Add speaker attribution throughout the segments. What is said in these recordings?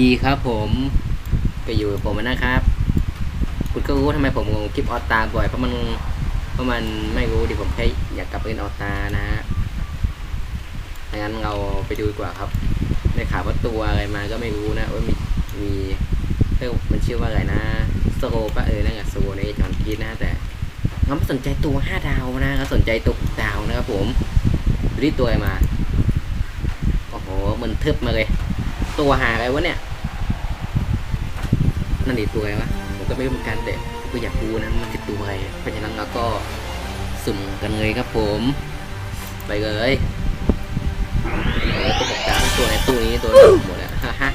Speaker 1: ดีครับผมไปอยู่กับผมนะครับ คุณก็รู้ทำไมผมลงคลิปออตาบ่อยเพราะมันเพราะมันไม่รู้ดิผมแค่อยากกลับไปเล่นออตานะฮะงั้นเราไปดูดีกว่าครับในข่าวว่าตัวอะไรมาก็ไม่รู้นะว่ามีมีเอ้มันชื่อว่าอะไรนะโซโลปะเออนั่นแหละโซโลในจอนพีนะแต่เราไม่สนใจตัวห้าดาวนะเราสนใจตัวหกดาวนะครับผมดูที่ตัวอะไรมาโอ้โหมันทึบมาเลย ตัวหาอะไรวะเนี่ย นั่นดิตัวอะไรวะผมก็ไม่รู้เหมือนกันแต่ก็อยากรู้นะมันคือตัวอะไรเพราะฉะนั้นเราก็สุ่มกันเลยครับผม ไปเลยเออตัวประกาตัวในตู้นี้ตัวหมดแล้วฮ่าฮ่า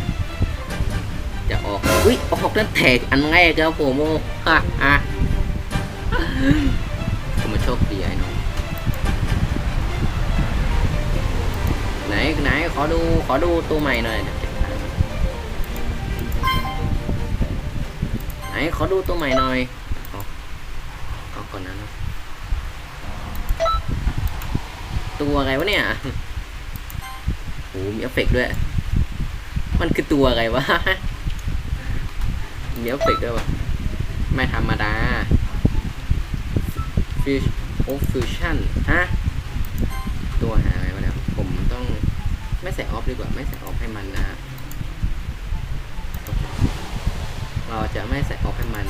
Speaker 1: จะออกอุ้ยออกนั่นแตกอันแรกครับผมโอ้ฮ่าฮ่าผมมาโชคดีไอ้น้องไหนไหนขอดูขอดูตัวใหม่หน่อย ขอดูตัวใหม่หน่อยเอาเอาก่อนนะเนะตัวอะไรวะเนี่ยโอ้มีเอฟเฟกต์ด้วย มันคือตัวอะไรวะมีเอฟเฟกต์ด้วยวะไม่ธรรมดาฟิชโอฟิวชั่นฮะตัวหาอะไรวะเนี่ยผมต้องไม่ใส่ออฟดีกว่า ไม่ใส่ออฟให้มันนะฮะ เราจะไม่ใส่ออฟให้มัน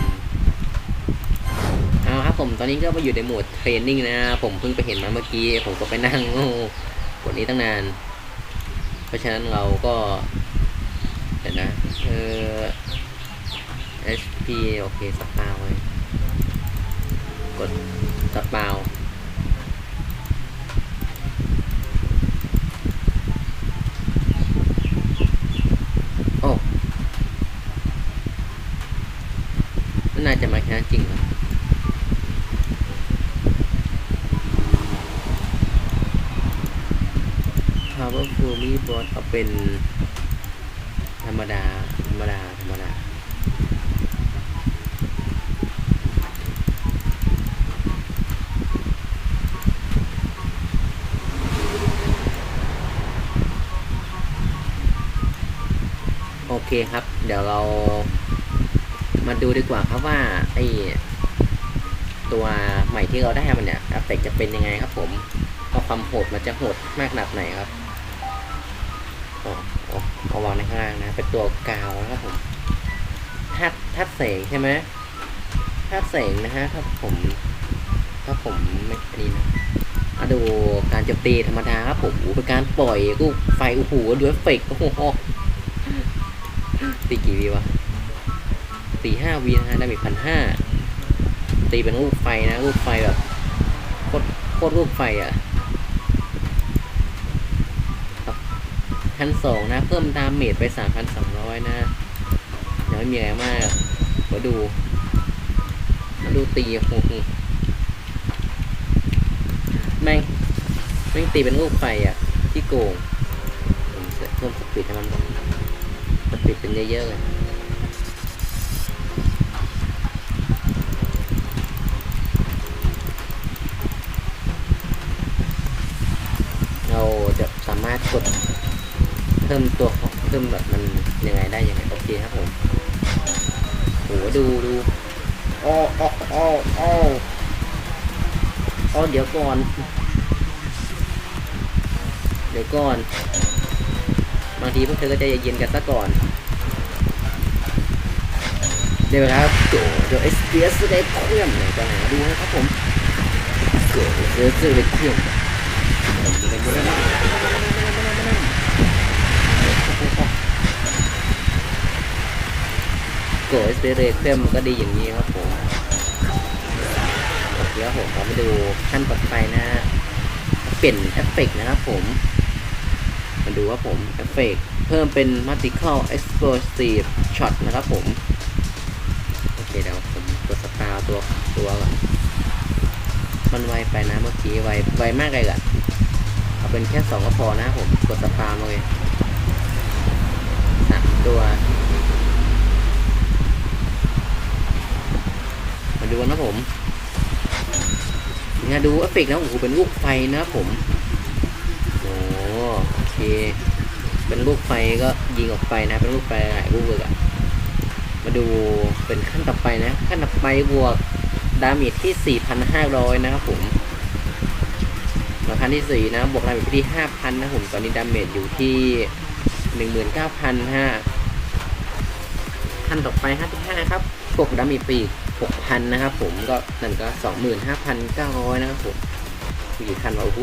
Speaker 1: เอาครับผมตอนนี้ก็มาอยู่ในโหมดเทรนนิ่งนะ ผมเพิ่งไปเห็นมาเมื่อกี้ ผมก็ไปนั่งโง่กดนี้ตั้งนาน เพราะฉะนั้นเราก็เดี๋ยวนะเออ HP โอเคสปาวไว้กดสปาว โอ้มันน่า จะมาแค่นั้นจริงเหรอ Powerful มีบอสเอาเป็นธรรมดา ธรรมดา ธรรมดาโอเคครับ เดี๋ยวเรา มาดูดีกว่าครับว่าไอตัวใหม่ที่เราได้มันเนี่ยอ f เฟกจะเป็นยังไงครับผมว่าความโหดมันจะโหดมากขนาดไหนครับอ๋ออ๋อเอาวางในข้างล่างนะเป็นตัวกาวนะครับผมธาตุธาตุเสงใช่ไหมธาตุเสงนะฮะถ้าผม ถ้าผมไม่ดีนะมาดูการโจมตีธรรมดาครับผมเป็นการปล่อยลูกไฟโอ้โหด้วยเฟกโอ้โหตีกี่วีวะ ตีห้าวีนะฮะได้ไปพันห้าตีเป็นลูกไฟนะลูกไฟแบบโคตรโคตรลูกไฟอะครับพันสองนะ เพิ่มดาเมจไปสามพันสองร้อยนะยังไม่มีอะไรมากมาดูมาดูตีโอ้โหแม่งแม่งตีเป็นลูกไฟอะ ที่โกงเพิ่มสปีดให้มันก่อนมันปิดเป็นเยอะๆเลย เราจะสารถกดเพิ่มตัวขอเพิ่มแบบมันยังไงได้ยังไงโอเคครับผมโหดูดูอ้ออ้ออ้ออ้ออ้อเดี๋ยวก่อน เดี๋ยวก่อน บางทีพวกเธอก็ใจเย็นกันซะก่อน เดี๋ยวครับโจเดี๋ยวเอสเปียสได้เคลื่อนเลยจะหาดูนะครับผมโจเสือเสือได้เคลื่อน โกเอสเปียสเคลื่อนมันก็ดีอย่างนี้ครับผมโอเคครับผมเรามาดูขั้นต่อไปนะเปลี่ยนเอฟเฟกต์นะครับผม มาดูว่าผมเอฟเฟกเพิ่มเป็น Multiple Explosive Shot นะครับผม โอเคเดี๋ยวผมกดสตาร์ตัวตัวก่อนมันไวไปนะเมื่อกี้ไวไวมากเลยอะเอาเป็นแค่สองก็พอนะผมกดสตาร์เลยสามตัว มาดูนะผมเนี่ยดูเอฟเฟกต์นะโอ้โหเป็นลูกไฟนะครับผมโอ้โอเค เป็นลูกไฟก็ยิงออกไปนะ เป็นลูกไฟหลายลูกเลยอะมาดูเป็นขั้นต่อไปนะ ขั้นต่อไปบวกดาเมจที่ 4,500 นะครับผมราคาที่ 4 นะ บวกดาเมจที่ 5,000 นะผม ตอนนี้ดาเมจอยู่ที่ 19,000ขั้นต่อไป 55 ครับบวกดาเมจปีก 6,000 นะครับผมก็นั่นก็ 25,900 นะครับผมมีกี่ขั้นวะโอ้โห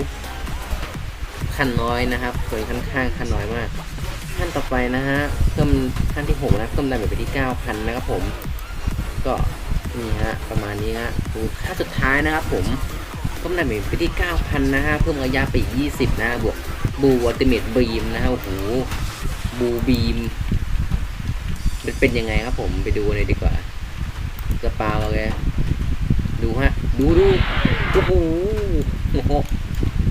Speaker 1: ขั้นน้อยนะครับตัวนี้ค่อนข้างขั้นน้อยมากขั้นต่อไปนะฮะเพิ่มขั้นที่ 6 นะเพิ่มดาเมจไปที่ 9,000 นะครับผม ก็นี่ฮะประมาณนี้ฮะดูขั้นสุดท้ายนะครับผมเพิ่มดาเมจไปที่ 9,000 นะฮะเพิ่มระยะไปอีก20 นะบวกบูอัลติเมทบีมนะฮะโอ้โหบูบีมเป็นยังไงครับผมไปดูเลยดีกว่า กระเป๋าเลยดูฮะ ดูดูโอ้โหโอ้โห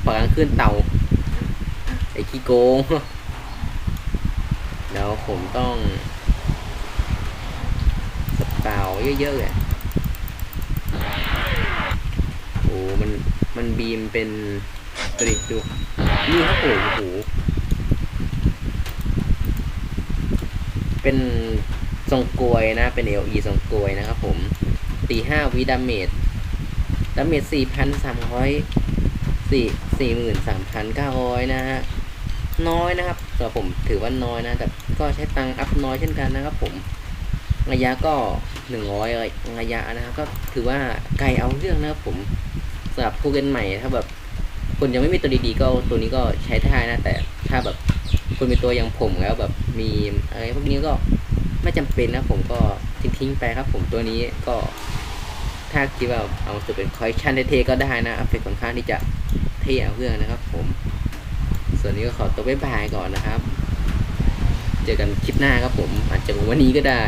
Speaker 1: ปากขึ้นเต่า ไอ้ขี้โกงแล้วผมต้องสเปาเยอะๆเลยโอ้มัน มันบีมเป็นตริดู นี่ครับโอ้โหเป็น ทรงกลวยนะ เป็น LE ทรงกลวยนะครับผมตีห้าวิดาเมจดาเมจสี่พันสามร้อยสี่สี่หมื่นสามพันเก้าร้อยนะฮะ น้อยนะครับสำหรับผมถือว่าน้อยนะ แต่ก็ใช้ตังอัพน้อยเช่นกันนะครับผม ระยะก็หนึ่งร้อยระยะนะครับ ก็ถือว่าไกลเอาเรื่องนะครับผมสำหรับผู้เล่นใหม่ถ้าแบบคนยังไม่มีตัวดีๆก็ตัวนี้ก็ใช้ได้นะ แต่ถ้าแบบคุณมีตัวอย่างผมแล้วแบบมีอะไรพวกนี้ก็ ไม่จำเป็นนะผมก็ทิ้งๆไปครับ ผมตัวนี้ก็ถ้าคิดว่าเอาจะเป็นคอยชันเท่ๆก็ได้นะอัพเฟกค่อนข้างที่จะเท่เพื่อนนะครับ ผม ส่วนนี้ก็ขอตัวบ๊ายบายก่อนนะครับ เจอกันคลิปหน้าครับผม อาจจะวันนี้ก็ได้